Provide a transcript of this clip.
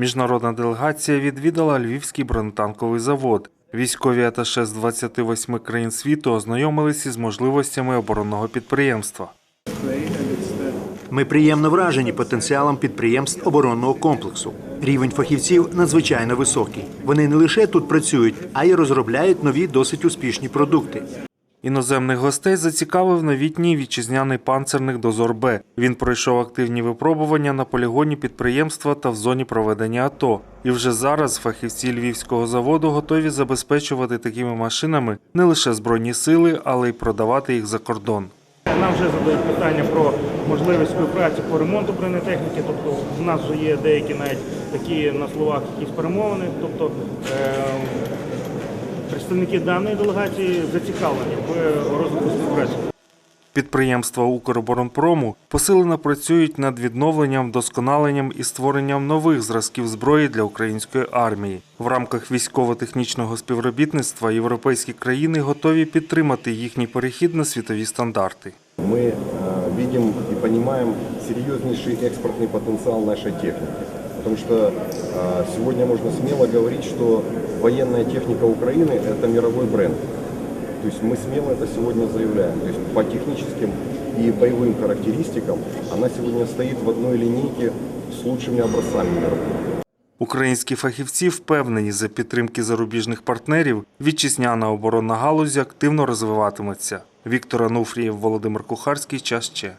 Міжнародна делегація відвідала Львівський бронетанковий завод. Військові аташе з 28 країн світу ознайомились із можливостями оборонного підприємства. Ми приємно вражені потенціалом підприємств оборонного комплексу. Рівень фахівців надзвичайно високий. Вони не лише тут працюють, а й розробляють нові досить успішні продукти. Іноземних гостей зацікавив новітній вітчизняний панцерник «Дозор Б». Він пройшов активні випробування на полігоні підприємства та в зоні проведення АТО. І вже зараз фахівці львівського заводу готові забезпечувати такими машинами не лише збройні сили, але й продавати їх за кордон. Нам вже задають питання про можливість співпраці по ремонту бронетехніки. Тобто в нас є деякі навіть такі на словах якісь перемовини. Тобто е, представники даної делегації зацікавлені в розвитку співпраці. Підприємства Укроборонпрому посилено працюють над відновленням, вдосконаленням і створенням нових зразків зброї для української армії. В рамках військово-технічного співробітництва європейські країни готові підтримати їхній перехід на світові стандарти. Мы э, видим и понимаем серьезнейший экспортный потенциал нашей техники. Потому что э, сегодня можно смело говорить, что военная техника Украины – это мировой бренд. То есть мы смело это сегодня заявляем. То есть по техническим и боевым характеристикам она сегодня стоит в одной линейке с лучшими образцами мира. Українські фахівці впевнені, за підтримки зарубіжних партнерів вітчизняна оборонна галузь активно розвиватиметься. Віктор Ануфрієв, Володимир Кухарський. Час ще.